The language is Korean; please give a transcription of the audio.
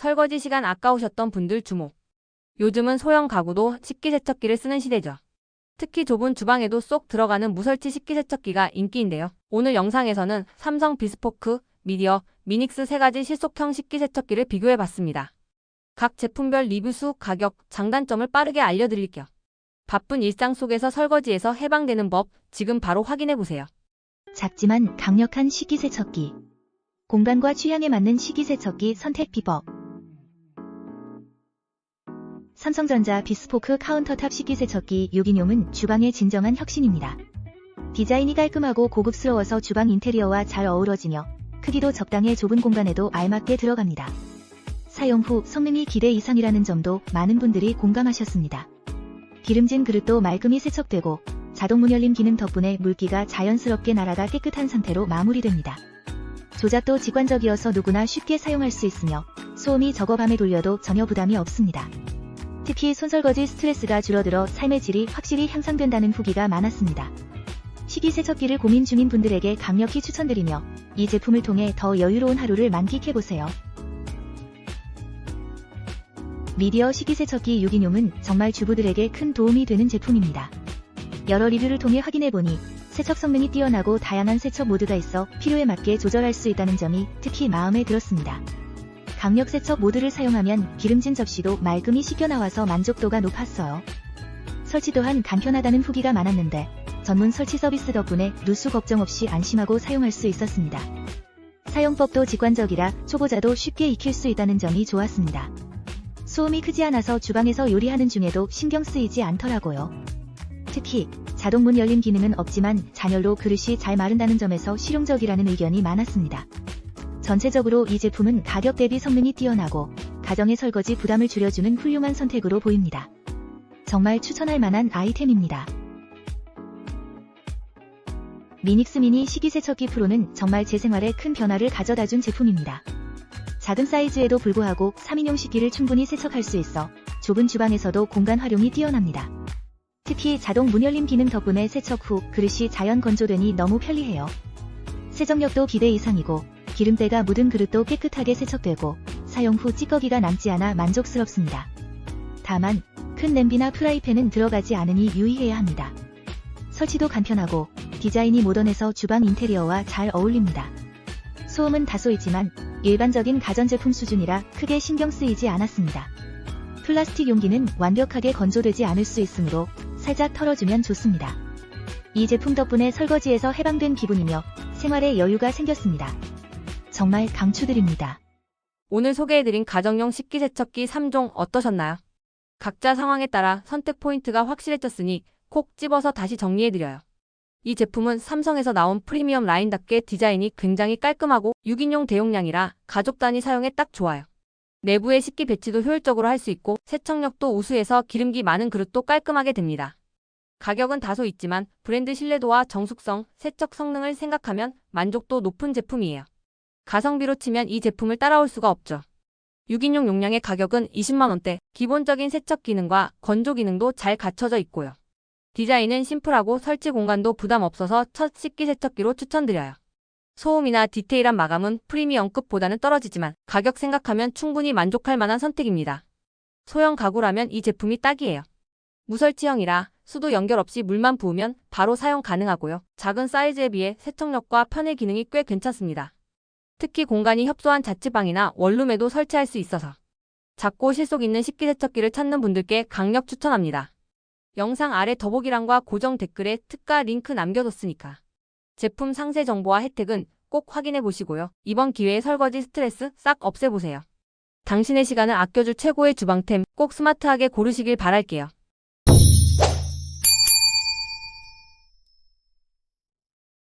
설거지 시간 아까우셨던 분들 주목. 요즘은 소형 가구도 식기세척기를 쓰는 시대죠. 특히 좁은 주방에도 쏙 들어가는 무설치 식기세척기가 인기인데요. 오늘 영상에서는 삼성 비스포크, 미디어, 미닉스 세 가지 실속형 식기세척기를 비교해봤습니다. 각 제품별 리뷰 수, 가격, 장단점을 빠르게 알려드릴게요. 바쁜 일상 속에서 설거지에서 해방되는 법 지금 바로 확인해보세요. 작지만 강력한 식기세척기. 공간과 취향에 맞는 식기세척기 선택 비법. 삼성전자 비스포크 카운터탑 식기세척기 6인용은 주방의 진정한 혁신입니다. 디자인이 깔끔하고 고급스러워서 주방 인테리어와 잘 어우러지며 크기도 적당해 좁은 공간에도 알맞게 들어갑니다. 사용 후 성능이 기대 이상이라는 점도 많은 분들이 공감하셨습니다. 기름진 그릇도 말끔히 세척되고 자동 문 열림 기능 덕분에 물기가 자연스럽게 날아가 깨끗한 상태로 마무리됩니다. 조작도 직관적이어서 누구나 쉽게 사용할 수 있으며 소음이 적어 밤에 돌려도 전혀 부담이 없습니다. 특히 손설거지 스트레스가 줄어들어 삶의 질이 확실히 향상된다는 후기가 많았습니다. 식기세척기를 고민 중인 분들에게 강력히 추천드리며 이 제품을 통해 더 여유로운 하루를 만끽해보세요. 미디어 식기세척기 6인용은 정말 주부들에게 큰 도움이 되는 제품입니다. 여러 리뷰를 통해 확인해보니 세척 성능이 뛰어나고 다양한 세척 모드가 있어 필요에 맞게 조절할 수 있다는 점이 특히 마음에 들었습니다. 강력 세척 모드를 사용하면 기름진 접시도 말끔히 씻겨나와서 만족도가 높았어요. 설치 또한 간편하다는 후기가 많았는데 전문 설치 서비스 덕분에 누수 걱정 없이 안심하고 사용할 수 있었습니다. 사용법도 직관적이라 초보자도 쉽게 익힐 수 있다는 점이 좋았습니다. 소음이 크지 않아서 주방에서 요리하는 중에도 신경 쓰이지 않더라고요. 특히 자동 문 열림 기능은 없지만 잔열로 그릇이 잘 마른다는 점에서 실용적이라는 의견이 많았습니다. 전체적으로 이 제품은 가격 대비 성능이 뛰어나고 가정의 설거지 부담을 줄여주는 훌륭한 선택으로 보입니다. 정말 추천할 만한 아이템입니다. 미닉스 미니 식기세척기 프로는 정말 제 생활에 큰 변화를 가져다 준 제품입니다. 작은 사이즈에도 불구하고 3인용 식기를 충분히 세척할 수 있어 좁은 주방에서도 공간 활용이 뛰어납니다. 특히 자동 문열림 기능 덕분에 세척 후 그릇이 자연 건조되니 너무 편리해요. 세정력도 기대 이상이고 기름때가 묻은 그릇도 깨끗하게 세척되고 사용 후 찌꺼기가 남지 않아 만족스럽습니다. 다만 큰 냄비나 프라이팬은 들어가지 않으니 유의해야 합니다. 설치도 간편하고 디자인이 모던해서 주방 인테리어와 잘 어울립니다. 소음은 다소 있지만 일반적인 가전제품 수준이라 크게 신경 쓰이지 않았습니다. 플라스틱 용기는 완벽하게 건조되지 않을 수 있으므로 살짝 털어주면 좋습니다. 이 제품 덕분에 설거지에서 해방된 기분이며 생활에 여유가 생겼습니다. 정말 강추드립니다. 오늘 소개해드린 가정용 식기세척기 3종 어떠셨나요? 각자 상황에 따라 선택 포인트가 확실해졌으니 콕 집어서 다시 정리해드려요. 이 제품은 삼성에서 나온 프리미엄 라인답게 디자인이 굉장히 깔끔하고 6인용 대용량이라 가족 단위 사용에 딱 좋아요. 내부의 식기 배치도 효율적으로 할 수 있고 세척력도 우수해서 기름기 많은 그릇도 깔끔하게 됩니다. 가격은 다소 있지만 브랜드 신뢰도와 정숙성, 세척 성능을 생각하면 만족도 높은 제품이에요. 가성비로 치면 이 제품을 따라올 수가 없죠. 6인용 용량의 가격은 20만원대, 기본적인 세척 기능과 건조 기능도 잘 갖춰져 있고요. 디자인은 심플하고 설치 공간도 부담 없어서 첫 식기 세척기로 추천드려요. 소음이나 디테일한 마감은 프리미엄급보다는 떨어지지만 가격 생각하면 충분히 만족할 만한 선택입니다. 소형 가구라면 이 제품이 딱이에요. 무설치형이라 수도 연결 없이 물만 부으면 바로 사용 가능하고요. 작은 사이즈에 비해 세척력과 편의 기능이 꽤 괜찮습니다. 특히 공간이 협소한 자취방이나 원룸에도 설치할 수 있어서 작고 실속 있는 식기세척기를 찾는 분들께 강력 추천합니다. 영상 아래 더보기란과 고정 댓글에 특가 링크 남겨뒀으니까 제품 상세 정보와 혜택은 꼭 확인해 보시고요. 이번 기회에 설거지 스트레스 싹 없애보세요. 당신의 시간을 아껴줄 최고의 주방템 꼭 스마트하게 고르시길 바랄게요.